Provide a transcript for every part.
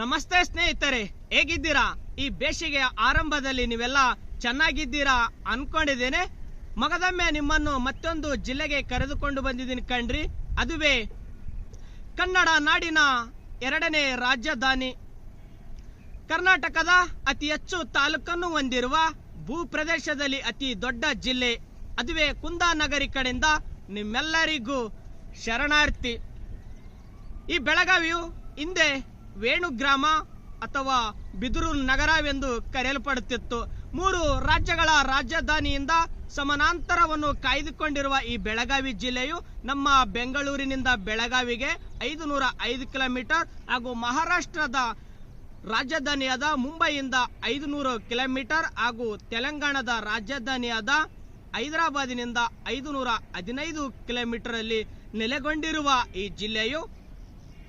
ನಮಸ್ತೆ ಸ್ನೇಹಿತರೆ, ಹೇಗಿದ್ದೀರಾ? ಈ ಬೇಸಿಗೆಯ ಆರಂಭದಲ್ಲಿ ನೀವೆಲ್ಲ ಚೆನ್ನಾಗಿದ್ದೀರಾ ಅನ್ಕೊಂಡಿದ್ದೇನೆ. ಮಗದೊಮ್ಮೆ ನಿಮ್ಮನ್ನು ಮತ್ತೊಂದು ಜಿಲ್ಲೆಗೆ ಕರೆದುಕೊಂಡು ಬಂದಿದ್ದೀನಿ ಕಣ್ರಿ. ಅದುವೇ ಕನ್ನಡ ನಾಡಿನ ಎರಡನೇ ರಾಜಧಾನಿ. ಕರ್ನಾಟಕದ ಅತಿ ಹೆಚ್ಚು ತಾಲೂಕನ್ನು ಹೊಂದಿರುವ ಭೂ ಪ್ರದೇಶದಲ್ಲಿ ಅತಿ ದೊಡ್ಡ ಜಿಲ್ಲೆ. ಅದುವೇ ಕುಂದಾನಗರಿ ಕಡೆಯಿಂದ ನಿಮ್ಮೆಲ್ಲರಿಗೂ ಶರಣಾರ್ಥಿ. ಈ ಬೆಳಗಾವಿಯು ಹಿಂದೆ ವೇಣು ಗ್ರಾಮ ಅಥವಾ ಬಿದಿರು ನಗರವೆಂದು ಕರೆಯಲ್ಪಡುತ್ತಿತ್ತು. ಮೂರು ರಾಜ್ಯಗಳ ರಾಜಧಾನಿಯಿಂದ ಸಮಾನಾಂತರವನ್ನು ಕಾಯ್ದುಕೊಂಡಿರುವ ಈ ಬೆಳಗಾವಿ ಜಿಲ್ಲೆಯು ನಮ್ಮ ಬೆಂಗಳೂರಿನಿಂದ ಬೆಳಗಾವಿಗೆ ಐದು ನೂರ ಐದು ಕಿಲೋಮೀಟರ್ ಹಾಗೂ ಮಹಾರಾಷ್ಟ್ರದ ರಾಜಧಾನಿಯಾದ ಮುಂಬೈಯಿಂದ ಐದು ನೂರು ಕಿಲೋಮೀಟರ್ ಹಾಗೂ ತೆಲಂಗಾಣದ ರಾಜಧಾನಿಯಾದ ಹೈದರಾಬಾದಿನಿಂದ ಐದು ನೂರ ಹದಿನೈದು ಕಿಲೋಮೀಟರ್ ಅಲ್ಲಿ ನೆಲೆಗೊಂಡಿರುವ ಈ ಜಿಲ್ಲೆಯು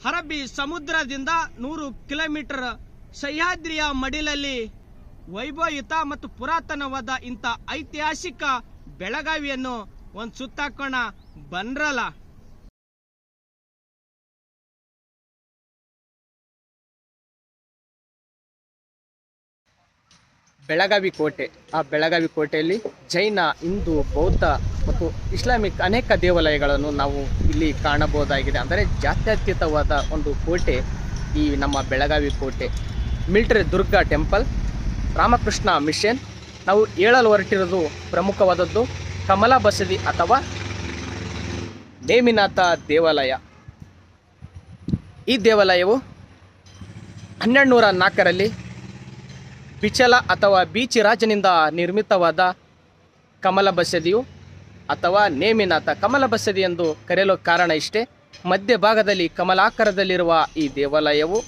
ಅರಬ್ಬಿ ಸಮುದ್ರದಿಂದ ನೂರು ಕಿಲೋಮೀಟರ್ ಸಹ್ಯಾದ್ರಿಯ ಮಡಿಲಲ್ಲಿ ವೈಭವಯುತ ಮತ್ತು ಪುರಾತನವಾದ ಇಂಥ ಐತಿಹಾಸಿಕ ಬೆಳಗಾವಿಯನ್ನು ಒಂದು ಸುತ್ತಾಕೋಣ ಬನ್ರಲ್ಲ ಬೆಳಗಾವಿ ಕೋಟೆ. ಆ ಬೆಳಗಾವಿ ಕೋಟೆಯಲ್ಲಿ ಜೈನ, ಹಿಂದೂ, ಬೌದ್ಧ ಮತ್ತು ಇಸ್ಲಾಮಿಕ್ ಅನೇಕ ದೇವಾಲಯಗಳನ್ನು ನಾವು ಇಲ್ಲಿ ಕಾಣಬಹುದಾಗಿದೆ. ಅಂದರೆ ಜಾತ್ಯತೀತವಾದ ಒಂದು ಕೋಟೆ ಈ ನಮ್ಮ ಬೆಳಗಾವಿ ಕೋಟೆ. Military Durga temple, Ramakrishna Mission. ನಾವು ಹೇಳಲು ಹೊರಟಿರೋದು ಪ್ರಮುಖವಾದದ್ದು ಕಮಲ ಬಸದಿ ಅಥವಾ ನೇಮಿನಾಥ ದೇವಾಲಯ. ಈ ದೇವಾಲಯವು ಹನ್ನೆರಡು ನೂರ ನಾಲ್ಕರಲ್ಲಿ ಬಿಚಲ ಅಥವಾ ಬೀಚಿ ರಾಜನಿಂದ ನಿರ್ಮಿತವಾದ ಕಮಲ ಬಸದಿಯು ಅಥವಾ ನೇಮಿನಾಥ ಕಮಲ ಬಸದಿ ಎಂದು ಕರೆಯಲು ಕಾರಣ ಇಷ್ಟೇ. ಮಧ್ಯಭಾಗದಲ್ಲಿ ಕಮಲಾಕಾರದಲ್ಲಿರುವ ಈ ದೇವಾಲಯವು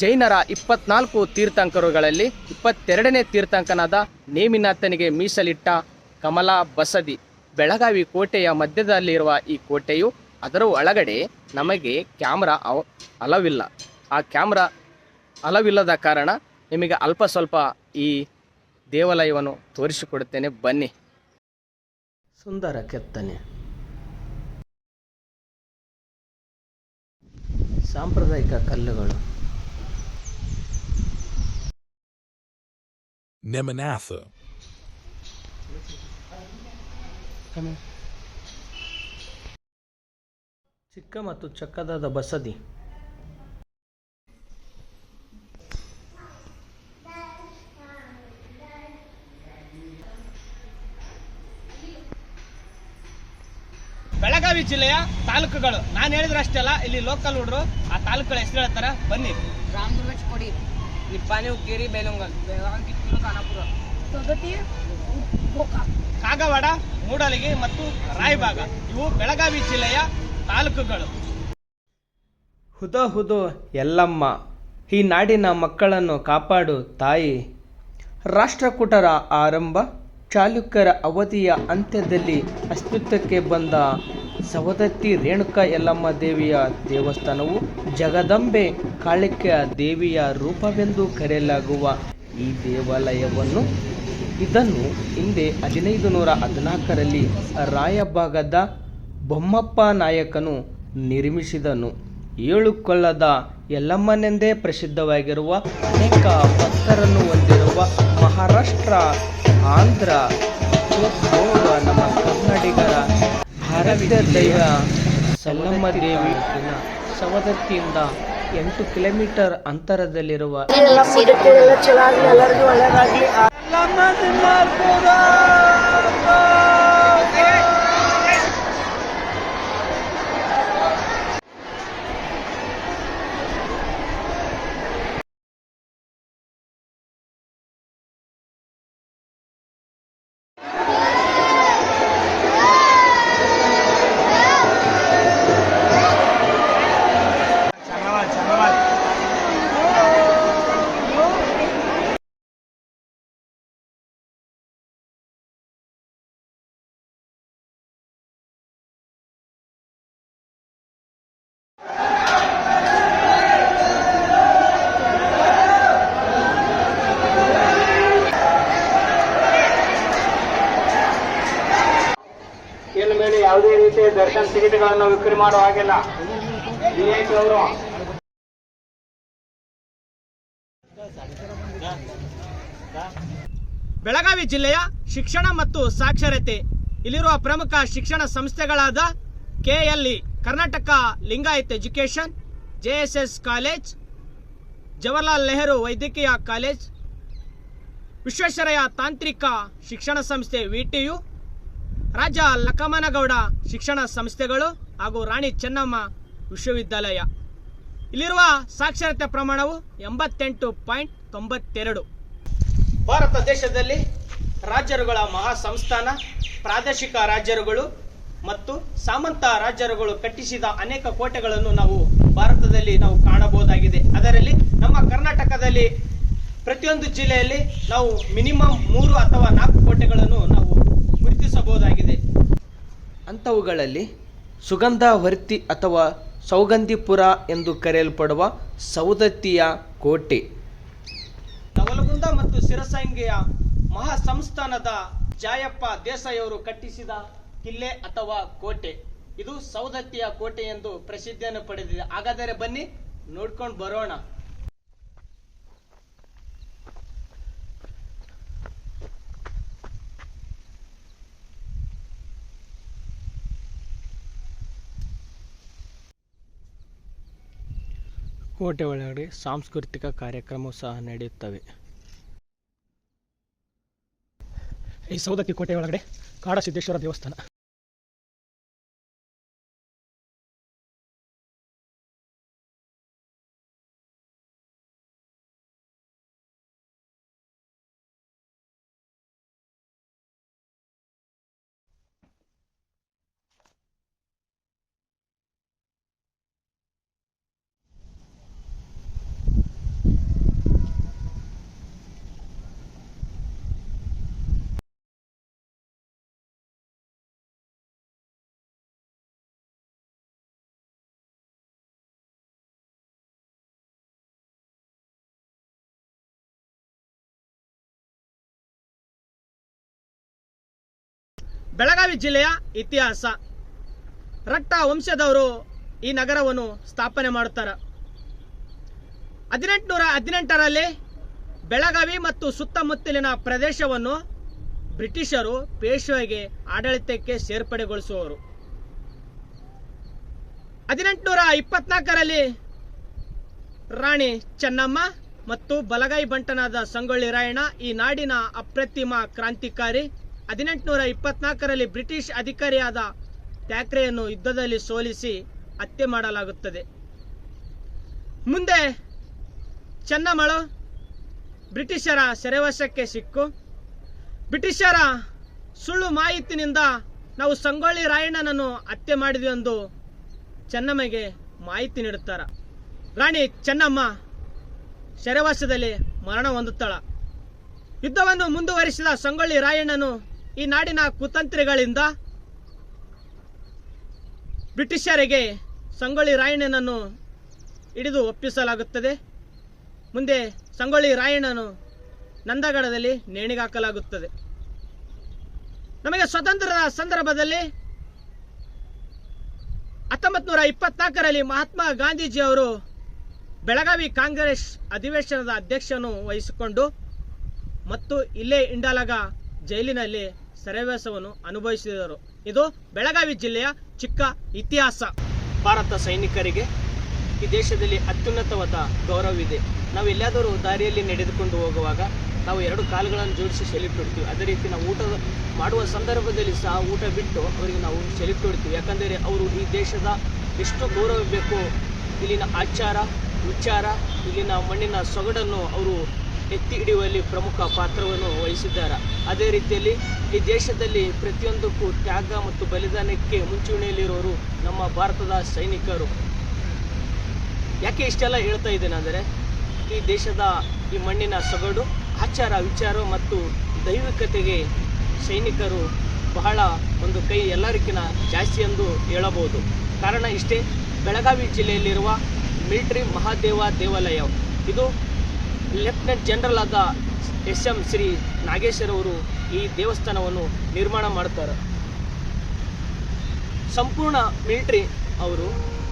ಜೈನರ ಇಪ್ಪತ್ನಾಲ್ಕು ತೀರ್ಥಂಕರುಗಳಲ್ಲಿ ಇಪ್ಪತ್ತೆರಡನೇ ತೀರ್ಥಂಕನಾದ ನೇಮಿನಾಥನಿಗೆ ಮೀಸಲಿಟ್ಟ ಕಮಲ ಬಸದಿ ಬೆಳಗಾವಿ ಕೋಟೆಯ ಮಧ್ಯದಲ್ಲಿರುವ ಈ ಕೋಟೆಯು ಅದರ ಒಳಗಡೆ ನಮಗೆ ಕ್ಯಾಮ್ರಾ ಅವ ಅಲವಿಲ್ಲ. ಆ ಕ್ಯಾಮ್ರಾ ಅಲವಿಲ್ಲದ ಕಾರಣ ನಿಮಗೆ ಅಲ್ಪ ಸ್ವಲ್ಪ ಈ ದೇವಾಲಯವನ್ನು ತೋರಿಸಿಕೊಡುತ್ತೇನೆ. ಬನ್ನಿ. ಸುಂದರ ಕೆತ್ತನೆ. ಸಾಂಪ್ರದಾಯಿಕ ಕಲ್ಲುಗಳು. Nemanatha, ಚಿಕ್ಕ ಮತ್ತು ಚಕ್ಕದಾದ ಬಸದಿ. ಬೆಳಗಾವಿ ಜಿಲ್ಲೆಯ ತಾಲೂಕುಗಳು. ನಾನು ಹೇಳಿದ್ರೆ ಅಷ್ಟೇ ಅಲ್ಲ ಇಲ್ಲಿ ಲೋಕಲ್ ಹುಡುಗರು ಆ ತಾಲೂಕುಗಳ ಹೆಸರು ಹೇಳ್ತಾರೆ. ಬನ್ನಿ. ರಾಮದುರ್ಗ ಕೊಡಿ. ನಿಪ್ಪಾನಿ ಉಕ್ಕೇರಿ ಬೇಲುಂಗಲ್. ಕಾಗವಾಡ ಮೂಡಲಗಿ ಮತ್ತು ರಾಯಭಾಗ ಇವು ಬೆಳಗಾವಿ ಜಿಲ್ಲೆಯ ತಾಲೂಕುಗಳು. ಹುದೋ ಹುದೋ ಎಲ್ಲಮ್ಮ ಈ ನಾಡಿನ ಮಕ್ಕಳನ್ನು ಕಾಪಾಡು ತಾಯಿ. ರಾಷ್ಟ್ರಕೂಟರ ಆರಂಭ ಚಾಲುಕ್ಯರ ಅವಧಿಯ ಅಂತ್ಯದಲ್ಲಿ ಅಸ್ತಿತ್ವಕ್ಕೆ ಬಂದ ಸವದತ್ತಿ, ರೇಣುಕಾ, ಯಲ್ಲಮ್ಮ ದೇವಿಯ ದೇವಸ್ಥಾನವು ಜಗದಂಬೆ ಕಾಳಿಕೆಯ ದೇವಿಯ ರೂಪವೆಂದು ಕರೆಯಲಾಗುವ ಈ ದೇವಾಲಯವನ್ನು ಇದನ್ನು ಹಿಂದೆ ಹದಿನೈದು ನೂರ ಹದಿನಾಲ್ಕರಲ್ಲಿ ರಾಯಭಾಗದ ಬೊಮ್ಮಪ್ಪ ನಾಯಕನು ನಿರ್ಮಿಸಿದನು. ಏಳು ಕೊಳ್ಳದ ಯಲ್ಲಮ್ಮನೆಂದೇ ಪ್ರಸಿದ್ಧವಾಗಿರುವ ಅನೇಕ ಭಕ್ತರನ್ನು ಹೊಂದಿರುವ ಮಹಾರಾಷ್ಟ್ರ, ಆಂಧ್ರ ನಮ್ಮ ಕನ್ನಡಿಗರ ಆರಾಧ್ಯ ದೈವ ಸಲ್ಲಮ್ಮ ದೇವಿ ಸವದತ್ತಿಯಿಂದ ಎಂಟು ಕಿಲೋಮೀಟರ್ ಅಂತರದಲ್ಲಿರುವ ಎಲ್ಲರಿಗೂ ಒಳ್ಳೇದಾಗ್ಲಿ. ಸಿಗಟಗಳನ್ನು ವಿಕ್ರಿ ಮಾಡೋ ಹಾಗಿಲ್ಲ. ಅವರು. ಬೆಳಗಾವಿ ಜಿಲ್ಲೆಯ ಶಿಕ್ಷಣ ಮತ್ತು ಸಾಕ್ಷರತೆ. ಇಲ್ಲಿರುವ ಪ್ರಮುಖ ಶಿಕ್ಷಣ ಸಂಸ್ಥೆಗಳಾದ KLE Karnataka Lingayat education JSS college, Jawaharlal Nehru ವೈದ್ಯಕೀಯ ಕಾಲೇಜ್, ವಿಶ್ವೇಶ್ವರಯ್ಯ ತಾಂತ್ರಿಕ ಶಿಕ್ಷಣ ಸಂಸ್ಥೆ ವಿಟಿಯು ರಾಜ ಲಕ್ಕಮ್ಮನಗೌಡ ಶಿಕ್ಷಣ ಸಂಸ್ಥೆಗಳು ಹಾಗೂ ರಾಣಿ ಚೆನ್ನಮ್ಮ ವಿಶ್ವವಿದ್ಯಾಲಯ. ಇಲ್ಲಿರುವ ಸಾಕ್ಷರತೆ ಪ್ರಮಾಣವು ಎಂಬತ್ತೆಂಟು ಪಾಯಿಂಟ್ ತೊಂಬತ್ತೆರಡು. ಭಾರತ ದೇಶದಲ್ಲಿ ರಾಜರುಗಳ ಮಹಾ ಸಂಸ್ಥಾನ ಪ್ರಾದೇಶಿಕ ರಾಜ್ಯರುಗಳು ಮತ್ತು ಸಾಮಂತ ರಾಜರುಗಳು ಕಟ್ಟಿಸಿದ ಅನೇಕ ಕೋಟೆಗಳನ್ನು ನಾವು ಭಾರತದಲ್ಲಿ ನಾವು ಕಾಣಬಹುದಾಗಿದೆ. ಅದರಲ್ಲಿ ನಮ್ಮ ಕರ್ನಾಟಕದಲ್ಲಿ ಪ್ರತಿಯೊಂದು ಜಿಲ್ಲೆಯಲ್ಲಿ ನಾವು ಮಿನಿಮಮ್ ಮೂರು ಅಥವಾ ನಾಲ್ಕು ಕೋಟೆಗಳನ್ನು ನಾವು ಗುರುತಿಸಬಹುದಾಗಿದೆ ಅಂಥವುಗಳಲ್ಲಿ ಸುಗಂಧವರ್ತಿ ಅಥವಾ ಸೌಗಂಧಿಪುರ ಎಂದು ಕರೆಯಲ್ಪಡುವ ಸೌದತ್ತಿಯ ಕೋಟೆ ನವಲಗುಂದ ಮತ್ತು ಸಿರಸಂಗೆಯ ಮಹಾ ಸಂಸ್ಥಾನದ ಜಾಯಪ್ಪ ದೇಸಾಯಿಯವರು ಕಟ್ಟಿಸಿದ ಕಿಲ್ಲೆ ಅಥವಾ ಕೋಟೆ. ಇದು ಸೌದತ್ತಿಯ ಕೋಟೆ ಎಂದು ಪ್ರಸಿದ್ಧಿಯನ್ನು ಪಡೆದಿದೆ. ಹಾಗಾದರೆ ಬನ್ನಿ ನೋಡ್ಕೊಂಡು ಬರೋಣ. ಕೋಟೆ ಒಳಗಡೆ ಸಾಂಸ್ಕೃತಿಕ ಕಾರ್ಯಕ್ರಮ ಸಹ ನಡೆಯುತ್ತವೆ. ಈ ಸೌದತ್ತಿ ಕೋಟೆ ಒಳಗಡೆ ಕಾಡಸಿದ್ದೇಶ್ವರ ದೇವಸ್ಥಾನ. ಬೆಳಗಾವಿ ಜಿಲ್ಲೆಯ ಇತಿಹಾಸ. ರಟ್ಟ ವಂಶದವರು ಈ ನಗರವನ್ನು ಸ್ಥಾಪನೆ ಮಾಡುತ್ತಾರೆ. ಹದಿನೆಂಟುನೂರ ಹದಿನೆಂಟರಲ್ಲಿ ಬೆಳಗಾವಿ ಮತ್ತು ಸುತ್ತಮುತ್ತಲಿನ ಪ್ರದೇಶವನ್ನು ಬ್ರಿಟಿಷರು ಪೇಶ್ವೆಗೆ ಆಡಳಿತಕ್ಕೆ ಸೇರ್ಪಡೆಗೊಳಿಸುವವರು. ಹದಿನೆಂಟುನೂರ ಇಪ್ಪತ್ನಾಲ್ಕರಲ್ಲಿ ರಾಣಿ ಚೆನ್ನಮ್ಮ ಮತ್ತು ಬಲಗೈ ಬಂಟನಾದ ಸಂಗೊಳ್ಳಿ ರಾಯಣ್ಣ ಈ ನಾಡಿನ ಅಪ್ರತಿಮ ಕ್ರಾಂತಿಕಾರಿ. ಹದಿನೆಂಟುನೂರ ಇಪ್ಪತ್ನಾಲ್ಕರಲ್ಲಿ ಬ್ರಿಟಿಷ್ ಅಧಿಕಾರಿಯಾದ ಥ್ಯಾಕ್ರೆಯನ್ನು ಯುದ್ಧದಲ್ಲಿ ಸೋಲಿಸಿ ಹತ್ಯೆ ಮಾಡಲಾಗುತ್ತದೆ. ಮುಂದೆ ಚೆನ್ನಮ್ಮಳು ಬ್ರಿಟಿಷರ ಸೆರೆವಶಕ್ಕೆ ಸಿಕ್ಕು. ಬ್ರಿಟಿಷರ ಸುಳ್ಳು ಮಾಹಿತಿನಿಂದ ನಾವು ಸಂಗೊಳ್ಳಿ ರಾಯಣ್ಣನನ್ನು ಹತ್ಯೆ ಮಾಡಿದ್ವಿ ಎಂದು ಚೆನ್ನಮ್ಮಗೆ ಮಾಹಿತಿ ನೀಡುತ್ತಾರೆ. ರಾಣಿ ಚೆನ್ನಮ್ಮ ಸೆರೆವಾಸದಲ್ಲಿ ಮರಣ ಹೊಂದುತ್ತಾಳ. ಯುದ್ಧವನ್ನು ಮುಂದುವರಿಸಿದ ಸಂಗೊಳ್ಳಿ ರಾಯಣ್ಣನು ಈ ನಾಡಿನ ಕುತಂತ್ರಿಗಳಿಂದ ಬ್ರಿಟಿಷರಿಗೆ ಸಂಗೊಳ್ಳಿ ರಾಯಣ್ಣನನ್ನು ಹಿಡಿದು ಒಪ್ಪಿಸಲಾಗುತ್ತದೆ. ಮುಂದೆ ಸಂಗೊಳ್ಳಿ ರಾಯಣ್ಣನು ನಂದಗಡದಲ್ಲಿ ನೇಣಿಗಾಕಲಾಗುತ್ತದೆ ನಮಗೆ ಸ್ವತಂತ್ರದ ಸಂದರ್ಭದಲ್ಲಿ ಹತ್ತೊಂಬತ್ತು ನೂರ ಇಪ್ಪತ್ನಾಲ್ಕರಲ್ಲಿ ಮಹಾತ್ಮ ಗಾಂಧೀಜಿ ಅವರು ಬೆಳಗಾವಿ ಕಾಂಗ್ರೆಸ್ ಅಧಿವೇಶನದ ಅಧ್ಯಕ್ಷನು ವಹಿಸಿಕೊಂಡು ಮತ್ತು ಇಲ್ಲೇ ಇಂಡಾಲಗ ಜೈಲಿನಲ್ಲಿ ಸೆರೆವಾಸವನ್ನು ಅನುಭವಿಸಿದರು. ಇದು ಬೆಳಗಾವಿ ಜಿಲ್ಲೆಯ ಚಿಕ್ಕ ಇತಿಹಾಸ. ಭಾರತ ಸೈನಿಕರಿಗೆ ಈ ದೇಶದಲ್ಲಿ ಅತ್ಯುನ್ನತವಾದ ಗೌರವವಿದೆ ನಾವು ಎಲ್ಲಾದರೂ ದಾರಿಯಲ್ಲಿ ನಡೆದುಕೊಂಡು ಹೋಗುವಾಗ ನಾವು ಎರಡು ಕಾಲುಗಳನ್ನು ಜೋಡಿಸಿ ಸೆಲ್ಯೂಟ್ ಹೊಡ್ತೀವಿ. ಅದೇ ರೀತಿ ನಾವು ಊಟ ಮಾಡುವ ಸಂದರ್ಭದಲ್ಲಿ ಸಹ ಊಟ ಬಿಟ್ಟು ಅವರಿಗೆ ನಾವು ಸೆಲ್ಯೂಟ್ ಹೊಡ್ತೀವಿ. ಯಾಕಂದರೆ ಅವರು ಈ ದೇಶದ ಎಷ್ಟು ಗೌರವ ಬೇಕು, ಇಲ್ಲಿನ ಆಚಾರ, ವಿಚಾರ, ಇಲ್ಲಿನ ಮಣ್ಣಿನ ಸೊಗಡನ್ನು ಅವರು ಎತ್ತಿ ಹಿಡಿಯುವಲ್ಲಿ ಪ್ರಮುಖ ಪಾತ್ರವನ್ನು ವಹಿಸಿದ್ದಾರೆ. ಅದೇ ರೀತಿಯಲ್ಲಿ ಈ ದೇಶದಲ್ಲಿ ಪ್ರತಿಯೊಂದಕ್ಕೂ ತ್ಯಾಗ ಮತ್ತು ಬಲಿದಾನಕ್ಕೆ ಮುಂಚೂಣಿಯಲ್ಲಿರೋರು ನಮ್ಮ ಭಾರತದ ಸೈನಿಕರು. ಯಾಕೆ ಇಷ್ಟೆಲ್ಲ ಹೇಳ್ತಾ ಇದ್ದೇನೆ ಅಂದರೆ, ಈ ದೇಶದ ಈ ಮಣ್ಣಿನ ಸೊಗಡು, ಆಚಾರ ವಿಚಾರ ಮತ್ತು ದೈವಿಕತೆಗೆ ಸೈನಿಕರು ಬಹಳ ಒಂದು ಕೈ ಎಲ್ಲರಿಗಿನ ಜಾಸ್ತಿ ಎಂದು ಹೇಳಬಹುದು. ಕಾರಣ ಇಷ್ಟೇ, ಬೆಳಗಾವಿ ಜಿಲ್ಲೆಯಲ್ಲಿರುವ ಮಿಲಿಟರಿ ಮಹಾದೇವ ದೇವಾಲಯ. ಇದು ಲೆಫ್ಟಿನೆಂಟ್ ಜನರಲ್ ಆದ ಎಸ್ ಎಂ ಶ್ರೀ ನಾಗೇಶ್ವರ್ ಅವರು ಈ ದೇವಸ್ಥಾನವನ್ನು ನಿರ್ಮಾಣ ಮಾಡ್ತಾರೆ. ಸಂಪೂರ್ಣ ಮಿಲಿಟರಿ ಅವರು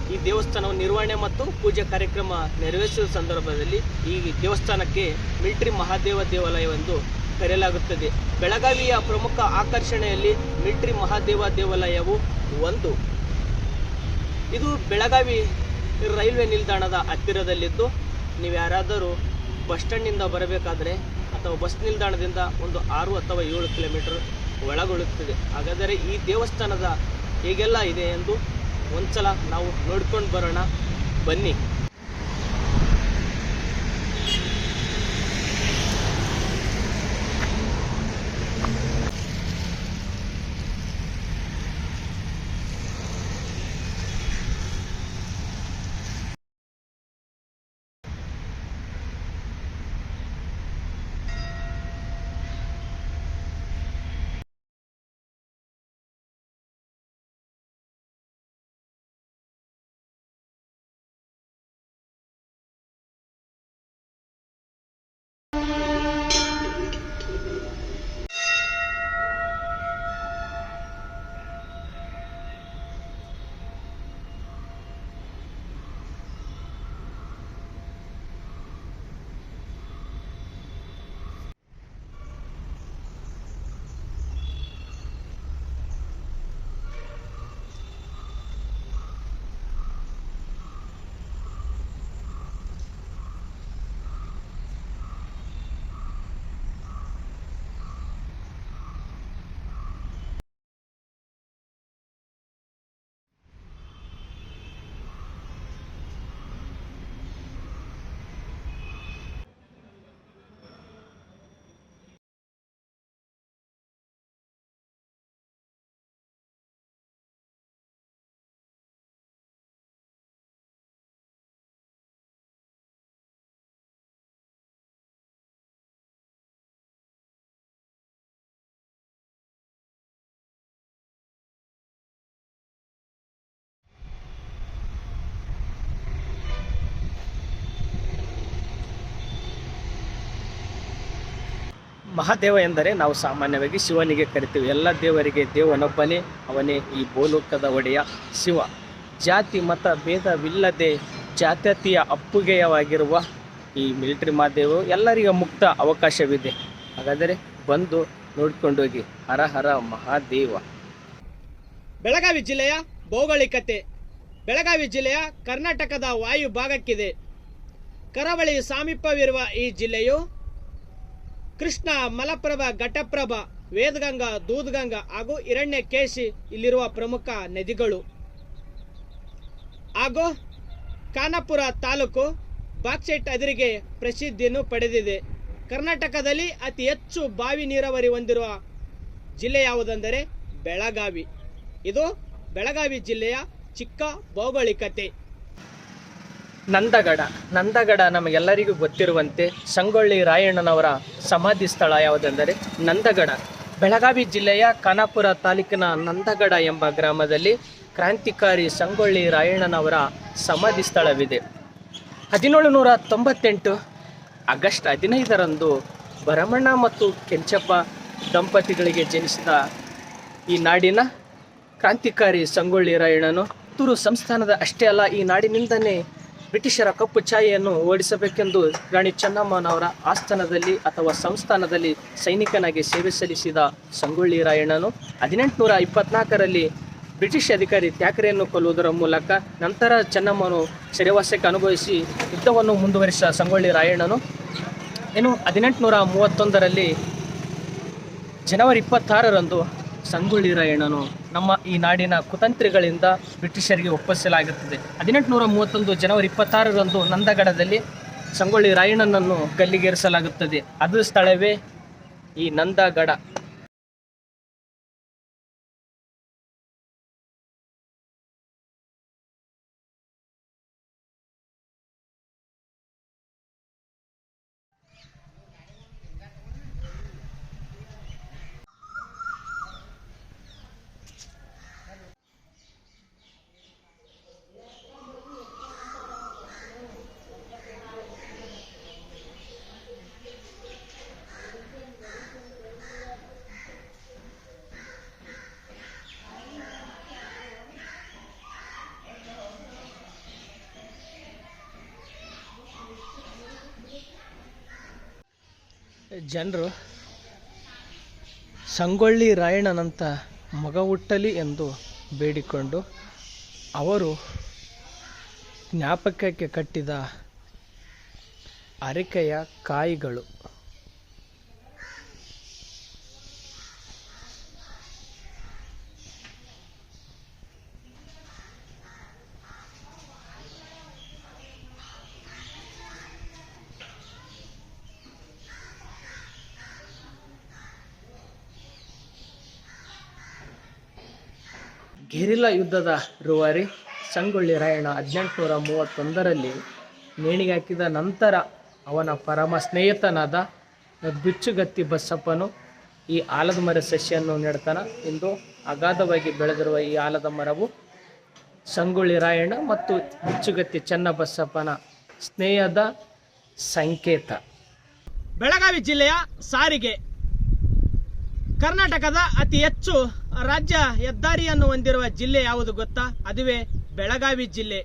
ಈ ದೇವಸ್ಥಾನವು ನಿರ್ವಹಣೆ ಮತ್ತು ಪೂಜೆ ಕಾರ್ಯಕ್ರಮ ನೆರವೇರಿಸುವ ಸಂದರ್ಭದಲ್ಲಿ ಈ ದೇವಸ್ಥಾನಕ್ಕೆ ಮಿಲ್ಟ್ರಿ ಮಹಾದೇವ ದೇವಾಲಯವೆಂದು ಕರೆಯಲಾಗುತ್ತದೆ. ಬೆಳಗಾವಿಯ ಪ್ರಮುಖ ಆಕರ್ಷಣೆಯಲ್ಲಿ ಮಿಲ್ಟ್ರಿ ಮಹಾದೇವ ದೇವಾಲಯವು ಒಂದು. ಇದು ಬೆಳಗಾವಿ ರೈಲ್ವೆ ನಿಲ್ದಾಣದ ಹತ್ತಿರದಲ್ಲಿದ್ದು, ನೀವು ಯಾರಾದರೂ ಬಸ್ ಸ್ಟ್ಯಾಂಡಿಂದ ಬರಬೇಕಾದರೆ ಅಥವಾ ಬಸ್ ನಿಲ್ದಾಣದಿಂದ ಒಂದು ಆರು ಅಥವಾ ಏಳು ಕಿಲೋಮೀಟರ್ ಒಳಗೊಳ್ಳುತ್ತದೆ. ಹಾಗಾದರೆ ಈ ದೇವಸ್ಥಾನದ ಹೇಗೆಲ್ಲ ಇದೆ ಎಂದು ಒಂದ್ಸಲ ನಾವು ನೋಡ್ಕೊಂಡು ಬರೋಣ. ಬನ್ನಿ. ಮಹಾದೇವ ಎಂದರೆ ನಾವು ಸಾಮಾನ್ಯವಾಗಿ ಶಿವನಿಗೆ ಕರಿತೀವಿ. ಎಲ್ಲ ದೇವರಿಗೆ ದೇವನೊಬ್ಬನೇ, ಅವನೇ ಈ ಭೂಲೋಕದ ಒಡೆಯ ಶಿವ. ಜಾತಿ, ಮತ, ಭೇದವಿಲ್ಲದೆ ಜಾತ್ಯತೀಯ ಅಪ್ಪುಗೆಯವಾಗಿರುವ ಈ ಮಿಲಿಟರಿ ಮಹಾದೇವರು ಎಲ್ಲರಿಗೂ ಮುಕ್ತ ಅವಕಾಶವಿದೆ. ಹಾಗಾದರೆ ಬಂದು ನೋಡಿಕೊಂಡೋಗಿ. ಹರ ಹರ ಮಹಾದೇವ. ಬೆಳಗಾವಿ ಜಿಲ್ಲೆಯ ಭೌಗೋಳಿಕತೆ. ಬೆಳಗಾವಿ ಜಿಲ್ಲೆಯ ಕರ್ನಾಟಕದ ವಾಯು ಭಾಗಕ್ಕಿದೆ. ಕರಾವಳಿ ಸಾಮೀಪ್ಯವಿರುವ ಈ ಜಿಲ್ಲೆಯು ಕೃಷ್ಣ, ಮಲಪ್ರಭಾ, ಘಟಪ್ರಭಾ, ವೇದಗಂಗಾ, ದೂದ್ಗಂಗಾ ಹಾಗೂ ಹಿರಣ್ಯಕೇಶಿ ಇಲ್ಲಿರುವ ಪ್ರಮುಖ ನದಿಗಳು. ಹಾಗೂ ಖಾನಾಪುರ ತಾಲೂಕು ಬಾಕ್ಸೈಟ್ ಅದಿರಿಗೆ ಪ್ರಸಿದ್ಧಿಯನ್ನು ಪಡೆದಿದೆ. ಕರ್ನಾಟಕದಲ್ಲಿ ಅತಿ ಹೆಚ್ಚು ಬಾವಿ ನೀರಾವರಿ ಹೊಂದಿರುವ ಜಿಲ್ಲೆ ಯಾವುದೆಂದರೆ ಬೆಳಗಾವಿ. ಇದು ಬೆಳಗಾವಿ ಜಿಲ್ಲೆಯ ಚಿಕ್ಕ ಭೌಗೋಳಿಕತೆ. ನಂದಗಡ. ನಂದಗಡ ನಮಗೆಲ್ಲರಿಗೂ ಗೊತ್ತಿರುವಂತೆ ಸಂಗೊಳ್ಳಿ ರಾಯಣ್ಣನವರ ಸಮಾಧಿ ಸ್ಥಳ ಯಾವುದೆಂದರೆ ನಂದಗಡ. ಬೆಳಗಾವಿ ಜಿಲ್ಲೆಯ ಖಾನಾಪುರ ತಾಲೂಕಿನ ನಂದಗಡ ಎಂಬ ಗ್ರಾಮದಲ್ಲಿ ಕ್ರಾಂತಿಕಾರಿ ಸಂಗೊಳ್ಳಿ ರಾಯಣ್ಣನವರ ಸಮಾಧಿ ಸ್ಥಳವಿದೆ. ಹದಿನೇಳು ನೂರ ತೊಂಬತ್ತೆಂಟು ಆಗಸ್ಟ್ ಹದಿನೈದರಂದು ಭರಮಣ್ಣ ಮತ್ತು ಕೆಂಚಪ್ಪ ದಂಪತಿಗಳಿಗೆ ಜನಿಸಿದ ಈ ನಾಡಿನ ಕ್ರಾಂತಿಕಾರಿ ಸಂಗೊಳ್ಳಿ ರಾಯಣ್ಣನು ತುರು ಸಂಸ್ಥಾನದ ಅಷ್ಟೇ ಅಲ್ಲ, ಈ ನಾಡಿನಿಂದನೇ ಬ್ರಿಟಿಷರ ಕಪ್ಪು ಛಾಯೆಯನ್ನು ಓಡಿಸಬೇಕೆಂದು ರಾಣಿ ಚೆನ್ನಮ್ಮನವರ ಆಸ್ಥಾನದಲ್ಲಿ ಅಥವಾ ಸಂಸ್ಥಾನದಲ್ಲಿ ಸೈನಿಕನಾಗಿ ಸೇವೆ ಸಲ್ಲಿಸಿದ ಸಂಗೊಳ್ಳಿ ರಾಯಣ್ಣನು ಹದಿನೆಂಟುನೂರ ಇಪ್ಪತ್ನಾಲ್ಕರಲ್ಲಿ ಬ್ರಿಟಿಷ್ ಅಧಿಕಾರಿ ತ್ಯಾಕರೆಯನ್ನು ಕೊಲ್ಲುವುದರ ಮೂಲಕ ನಂತರ ಚೆನ್ನಮ್ಮನು ಸೆರೆವಾಸಕ್ಕೆ ಅನುಭವಿಸಿ ಯುದ್ಧವನ್ನು ಮುಂದುವರಿಸಿದ ಸಂಗೊಳ್ಳಿ ರಾಯಣ್ಣನು. ಇನ್ನು ಹದಿನೆಂಟುನೂರ ಮೂವತ್ತೊಂದರಲ್ಲಿ ಜನವರಿ ಇಪ್ಪತ್ತಾರರಂದು ಸಂಗೊಳ್ಳಿ ರಾಯಣ್ಣನು ನಮ್ಮ ಈ ನಾಡಿನ ಕುತಂತ್ರಿಗಳಿಂದ ಬ್ರಿಟಿಷರಿಗೆ ಒಪ್ಪಿಸಲಾಗುತ್ತದೆ. ಹದಿನೆಂಟುನೂರ ಮೂವತ್ತೊಂದು ಜನವರಿ ಇಪ್ಪತ್ತಾರರಂದು ನಂದಗಡದಲ್ಲಿ ಸಂಗೊಳ್ಳಿ ರಾಯಣ್ಣನನ್ನು ಗಲ್ಲಿಗೇರಿಸಲಾಗುತ್ತದೆ. ಅದು ಸ್ಥಳವೇ ಈ ನಂದಗಡ. ಜನರು ಸಂಗೊಳ್ಳಿ ರಾಯಣ್ಣನಂತ ಮಗ ಹುಟ್ಟಲಿ ಎಂದು ಬೇಡಿಕೊಂಡು ಅವರು ಜ್ಞಾಪಕಕ್ಕೆ ಕಟ್ಟಿದ ಅರಿಕೆಯ ಕಾಯಿಗಳು. ಗೆರಿಲ್ಲಾ ಯುದ್ಧದ ರೂವಾರಿ ಸಂಗೊಳ್ಳಿ ರಾಯಣ್ಣ ಹದಿನೆಂಟುನೂರ ಮೂವತ್ತೊಂದರಲ್ಲಿ ನೇಣಿಗೆ ಹಾಕಿದ ನಂತರ ಅವನ ಪರಮ ಸ್ನೇಹಿತನಾದ ಬಿಚ್ಚುಗತ್ತಿ ಬಸಪ್ಪನು ಈ ಆಲದ ಮರ ಸಸ್ಯನ್ನು ನೆಡ್ತಾನ. ಇಂದು ಅಗಾಧವಾಗಿ ಬೆಳೆದಿರುವ ಈ ಆಲದ ಮರವು ಸಂಗೊಳ್ಳಿ ರಾಯಣ್ಣ ಮತ್ತು ಬಿಚ್ಚುಗತ್ತಿ ಚನ್ನಬಸಪ್ಪನ ಸ್ನೇಹದ ಸಂಕೇತ. ಬೆಳಗಾವಿ ಜಿಲ್ಲೆಯ ಸಾರಿಗೆ ಕರ್ನಾಟಕದ ಅತಿ ಹೆಚ್ಚು ರಾಜ್ಯ ಹೆದ್ದಾರಿಯನ್ನು ಹೊಂದಿರುವ ಜಿಲ್ಲೆ ಯಾವುದು ಗೊತ್ತಾ? ಅದುವೇ ಬೆಳಗಾವಿ ಜಿಲ್ಲೆ.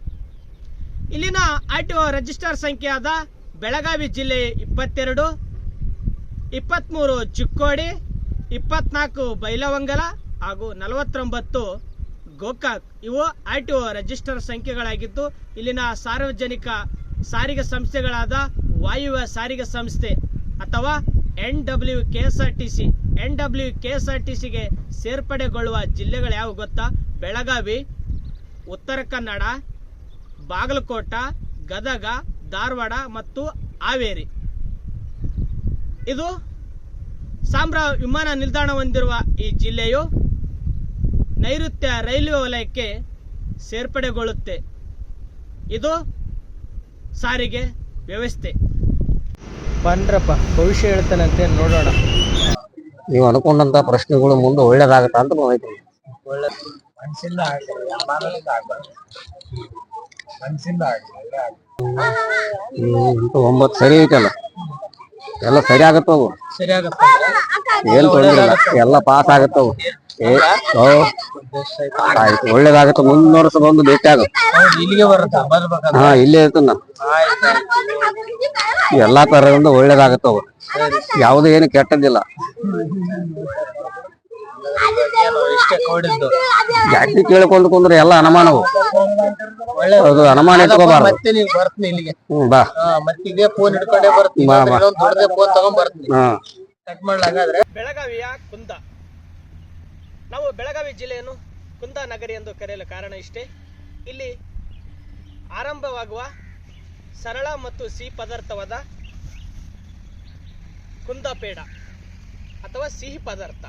ಇಲ್ಲಿನ ಆರ್ ಟಿ ಒ ರಿಜಿಸ್ಟರ್ ಸಂಖ್ಯೆಯಾದ ಬೆಳಗಾವಿ ಜಿಲ್ಲೆ ಇಪ್ಪತ್ತೆರಡು ಇಪ್ಪತ್ತ್ಮೂರು ಚಿಕ್ಕೋಡಿ, ಇಪ್ಪತ್ನಾಲ್ಕು ಬೈಲವಂಗಲ ಹಾಗೂ ನಲವತ್ತೊಂಬತ್ತು ಗೋಕಾಕ್. ಇವು ಆರ್ ಟಿ ಒ ರಿಜಿಸ್ಟರ್ ಸಂಖ್ಯೆಗಳಾಗಿದ್ದು, ಇಲ್ಲಿನ ಸಾರ್ವಜನಿಕ ಸಾರಿಗೆ ಸಂಸ್ಥೆಗಳಾದ ವಾಯುವ್ಯ ಸಾರಿಗೆ ಸಂಸ್ಥೆ ಅಥವಾ N W K S R T C. N W K ಸೇರ್ಪಡೆಗೊಳ್ಳುವ ಜಿಲ್ಲೆಗಳು ಯಾವುವು ಗೊತ್ತಾ? ಬೆಳಗಾವಿ, ಉತ್ತರ ಕನ್ನಡ, ಬಾಗಲಕೋಟ, ಗದಗ, ಧಾರವಾಡ ಮತ್ತು ಹಾವೇರಿ. ಇದು ಸಾಂಬ್ರಾ ವಿಮಾನ ನಿಲ್ದಾಣ ಹೊಂದಿರುವ ಈ ಜಿಲ್ಲೆಯು ನೈಋತ್ಯ ರೈಲ್ವೆ ವಲಯಕ್ಕೆ ಸೇರ್ಪಡೆಗೊಳ್ಳುತ್ತೆ. ಇದು ಸಾರಿಗೆ ವ್ಯವಸ್ಥೆ. ಬನ್ರಪ್ಪ ಭವಿಷ್ಯ ಹೇಳ್ತಾನಂತೆ ನೋಡೋಣ. ನೀವು ಅನ್ಕೊಂಡಂತ ಪ್ರಶ್ನೆಗಳು ಮುಂದೆ ಒಳ್ಳೇದಾಗತ್ತ ಅಂತ ಬಂದೈತಿ ಒಂಬತ್ತು ಸರಿ ಐತಲ್ಲ? ಎಲ್ಲ ಸರಿ ಆಗತ್ತವು? ಏನ್ ತೊಂದ್ರೆ ಇಲ್ಲ. ಎಲ್ಲ ಪಾಸ್ ಆಗತ್ತವು. ಏ ಓ. ಆಯ್ತು ಒಳ್ಳೇದಾಗತ್ತ. ಮುಂದಿನ ವರ್ಷ ಬಂದು ಭೇಟಿ ಆಗ ಇಲ್ಲಿಗೆ ಬರುತ್ತೆ? ಹಾ ಇಲ್ಲೇ ಇರ್ತಾನ ಎಲ್ಲಾ ತರದಿಂದ ಒಳ್ಳೇದಾಗತ್ತವು ಯಾವ್ದು ಏನು ಕೆಟ್ಟದಿಲ್ಲ ಇಷ್ಟೇ ಕೋಡಿದ್ದು ಜಾಸ್ತಿ ಕೇಳ್ಕೊಂಡು ಕುಂದ್ರೆ ಎಲ್ಲ ಅನುಮಾನವು. ಅದು ಅನುಮಾನ ಇಟ್ಕೋಬಾರ್ದು. ಮತ್ತೆ ನೀವು ಬರ್ತೀನಿ ಇಲ್ಲಿಗೆ. ಹ್ಮ್ ಬಾ. ಮತ್ತೆ ಇದೇ ಫೋನ್ ಹಿಡ್ಕೊಂಡೇ ಬರ್ತೀನಿ. ಬಾ, ಬಾ. ದೊಡ್ಡದೇ ಫೋನ್ ತಗೊಂಡ್ ಬರ್ತೀನಿ. ಹಾ. ಕಟ್ ಮಾಡ್ಲಾಗಾದ್ರೆ. ಬೆಳಗಾವಿಯ ಕುಂದ. ನಾವು ಬೆಳಗಾವಿ ಜಿಲ್ಲೆಯನ್ನು ಕುಂದ ನಗರಿ ಎಂದು ಕರೆಯಲು ಕಾರಣ ಇಷ್ಟೇ. ಇಲ್ಲಿ ಆರಂಭವಾಗುವ ಸರಳ ಮತ್ತು ಸಿಹಿ ಪದಾರ್ಥವಾದ ಕುಂದಾಪೇಡ ಅಥವಾ ಸಿಹಿ ಪದಾರ್ಥ.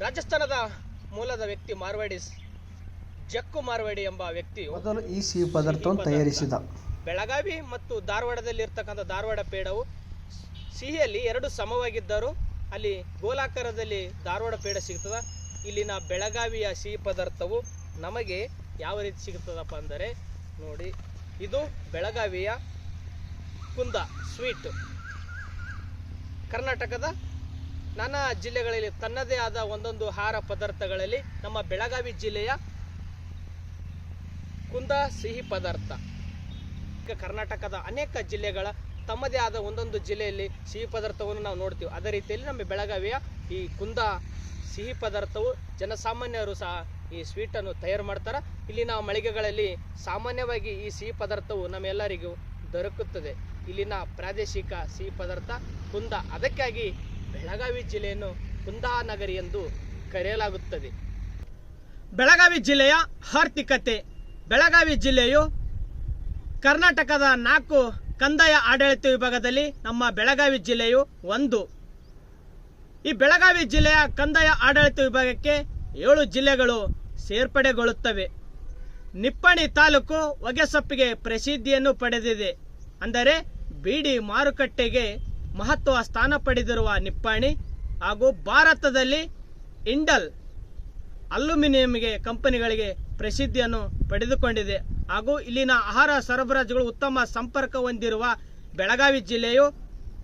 ರಾಜಸ್ಥಾನದ ಮೂಲದ ವ್ಯಕ್ತಿ ಮಾರ್ವಾಡಿಸ್ ಜಕ್ಕು ಮಾರ್ವಾಡಿ ಎಂಬ ವ್ಯಕ್ತಿ ಮೊದಲು ಈ ಸಿಹಿ ಪದಾರ್ಥವನ್ನು ತಯಾರಿಸಿದ. ಬೆಳಗಾವಿ ಮತ್ತು ಧಾರವಾಡದಲ್ಲಿ ಇರ್ತಕ್ಕಂಥ ಧಾರವಾಡ ಪೇಡವು ಸಿಹಿಯಲ್ಲಿ ಎರಡು ಸಮವಾಗಿದ್ದರೂ ಅಲ್ಲಿ ಗೋಲಾಕಾರದಲ್ಲಿ ಧಾರವಾಡ ಪೇಡ ಸಿಗ್ತದೆ. ಇಲ್ಲಿನ ಬೆಳಗಾವಿಯ ಸಿಹಿ ಪದಾರ್ಥವು ನಮಗೆ ಯಾವ ರೀತಿ ಸಿಗ್ತದಪ್ಪ ಅಂದರೆ ನೋಡಿ, ಇದು ಬೆಳಗಾವಿಯ ಕುಂದ ಸ್ವೀಟ್. ಕರ್ನಾಟಕದ ನಾನಾ ಜಿಲ್ಲೆಗಳಲ್ಲಿ ತನ್ನದೇ ಆದ ಒಂದೊಂದು ಆಹಾರ ಪದಾರ್ಥಗಳಲ್ಲಿ ನಮ್ಮ ಬೆಳಗಾವಿ ಜಿಲ್ಲೆಯ ಕುಂದ ಸಿಹಿ ಪದಾರ್ಥ. ಈಗ ಕರ್ನಾಟಕದ ಅನೇಕ ಜಿಲ್ಲೆಗಳ ತಮ್ಮದೇ ಆದ ಒಂದೊಂದು ಜಿಲ್ಲೆಯಲ್ಲಿ ಸಿಹಿ ಪದಾರ್ಥವನ್ನು ನಾವು ನೋಡ್ತೀವಿ. ಅದೇ ರೀತಿಯಲ್ಲಿ ನಮ್ಮ ಬೆಳಗಾವಿಯ ಈ ಕುಂದ ಸಿಹಿ ಪದಾರ್ಥವು ಜನಸಾಮಾನ್ಯರು ಸಹ ಈ ಸ್ವೀಟನ್ನು ತಯಾರು ಮಾಡ್ತಾರೆ. ಇಲ್ಲಿನ ಮಳಿಗೆಗಳಲ್ಲಿ ಸಾಮಾನ್ಯವಾಗಿ ಈ ಸಿಹಿ ಪದಾರ್ಥವು ನಮ್ಮೆಲ್ಲರಿಗೂ ದೊರಕುತ್ತದೆ. ಇಲ್ಲಿನ ಪ್ರಾದೇಶಿಕ ಸಿಹಿ ಪದಾರ್ಥ ಕುಂದ. ಅದಕ್ಕಾಗಿ ಬೆಳಗಾವಿ ಜಿಲ್ಲೆಯನ್ನು ಕುಂದಾ ನಗರಿ ಎಂದು ಕರೆಯಲಾಗುತ್ತದೆ. ಬೆಳಗಾವಿ ಜಿಲ್ಲೆಯ ಆರ್ಥಿಕತೆ. ಬೆಳಗಾವಿ ಜಿಲ್ಲೆಯು ಕರ್ನಾಟಕದ ನಾಲ್ಕು ಕಂದಾಯ ಆಡಳಿತ ವಿಭಾಗದಲ್ಲಿ ನಮ್ಮ ಬೆಳಗಾವಿ ಜಿಲ್ಲೆಯು ಒಂದು. ಈ ಬೆಳಗಾವಿ ಜಿಲ್ಲೆಯ ಕಂದಾಯ ಆಡಳಿತ ವಿಭಾಗಕ್ಕೆ ಏಳು ಜಿಲ್ಲೆಗಳು ಸೇರ್ಪಡೆಗೊಳ್ಳುತ್ತವೆ. ನಿಪ್ಪಣಿ ತಾಲೂಕು ಹೊಗೆಸೊಪ್ಪಿಗೆ ಪ್ರಸಿದ್ಧಿಯನ್ನು ಪಡೆದಿದೆ. ಅಂದರೆ ಬೀಡಿ ಮಾರುಕಟ್ಟೆಗೆ ಮಹತ್ವ ಸ್ಥಾನ ಪಡೆದಿರುವ ನಿಪ್ಪಾಣಿ ಹಾಗೂ ಭಾರತದಲ್ಲಿ ಇಂಡಲ್ ಅಲ್ಯೂಮಿನಿಯಂಗೆ ಕಂಪನಿಗಳಿಗೆ ಪ್ರಸಿದ್ಧಿಯನ್ನು ಪಡೆದುಕೊಂಡಿದೆ. ಹಾಗೂ ಇಲ್ಲಿನ ಆಹಾರ ಸರಬರಾಜುಗಳು ಉತ್ತಮ ಸಂಪರ್ಕ ಹೊಂದಿರುವ ಬೆಳಗಾವಿ ಜಿಲ್ಲೆಯು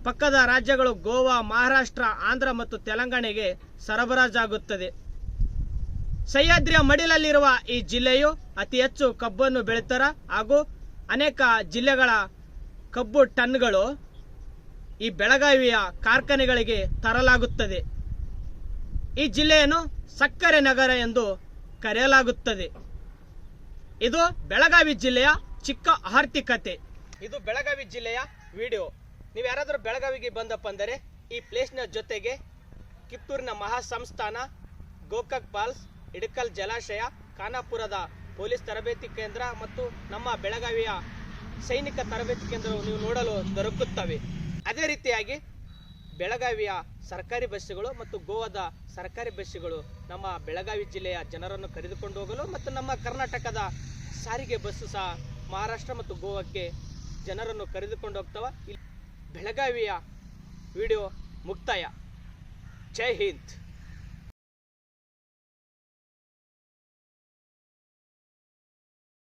ಪಕ್ಕದ ರಾಜ್ಯಗಳು ಗೋವಾ, ಮಹಾರಾಷ್ಟ್ರ, ಆಂಧ್ರ ಮತ್ತು ತೆಲಂಗಾಣೆಗೆ ಸರಬರಾಜಾಗುತ್ತದೆ. ಸಹ್ಯಾದ್ರಿಯ ಮಡಿಲಲ್ಲಿರುವ ಈ ಜಿಲ್ಲೆಯು ಅತಿ ಹೆಚ್ಚು ಕಬ್ಬನ್ನು ಬೆಳೀತಾರ ಹಾಗೂ ಅನೇಕ ಜಿಲ್ಲೆಗಳ ಕಬ್ಬು ಟನ್ಗಳು ಈ ಬೆಳಗಾವಿಯ ಕಾರ್ಖಾನೆಗಳಿಗೆ ತರಲಾಗುತ್ತದೆ. ಈ ಜಿಲ್ಲೆಯನ್ನು ಸಕ್ಕರೆ ನಗರ ಎಂದು ಕರೆಯಲಾಗುತ್ತದೆ. ಇದು ಬೆಳಗಾವಿ ಜಿಲ್ಲೆಯ ಚಿಕ್ಕ ಆರ್ಥಿಕತೆ. ಇದು ಬೆಳಗಾವಿ ಜಿಲ್ಲೆಯ ವಿಡಿಯೋ. ನೀವು ಯಾರಾದರೂ ಬೆಳಗಾವಿಗೆ ಬಂದಪ್ಪ ಅಂದರೆ ಈ ಪ್ಲೇಸ್ನ ಜೊತೆಗೆ ಕಿತ್ತೂರಿನ ಮಹಾಸಂಸ್ಥಾನ, ಗೋಕಾಕ್ ಫಾಲ್ಸ್, ಇಡಕಲ್ ಜಲಾಶಯ, ಖಾನಾಪುರದ ಪೊಲೀಸ್ ತರಬೇತಿ ಕೇಂದ್ರ ಮತ್ತು ನಮ್ಮ ಬೆಳಗಾವಿಯ ಸೈನಿಕ ತರಬೇತಿ ಕೇಂದ್ರವು ನೀವು ನೋಡಲು ದೊರಕುತ್ತವೆ. ಅದೇ ರೀತಿಯಾಗಿ ಬೆಳಗಾವಿಯ ಸರ್ಕಾರಿ ಬಸ್ಸುಗಳು ಮತ್ತು ಗೋವಾದ ಸರ್ಕಾರಿ ಬಸ್ಸುಗಳು ನಮ್ಮ ಬೆಳಗಾವಿ ಜಿಲ್ಲೆಯ ಜನರನ್ನು ಕರೆದುಕೊಂಡು ಹೋಗಲು ಮತ್ತು ನಮ್ಮ ಕರ್ನಾಟಕದ ಸಾರಿಗೆ ಬಸ್ಸು ಸಹ ಮಹಾರಾಷ್ಟ್ರ ಮತ್ತು ಗೋವಾಕ್ಕೆ ಜನರನ್ನು ಕರೆದುಕೊಂಡು ಹೋಗ್ತವ. ಇಲ್ಲಿ ಬೆಳಗಾವಿಯ ವಿಡಿಯೋ ಮುಕ್ತಾಯ. ಜೈ ಹಿಂದ್.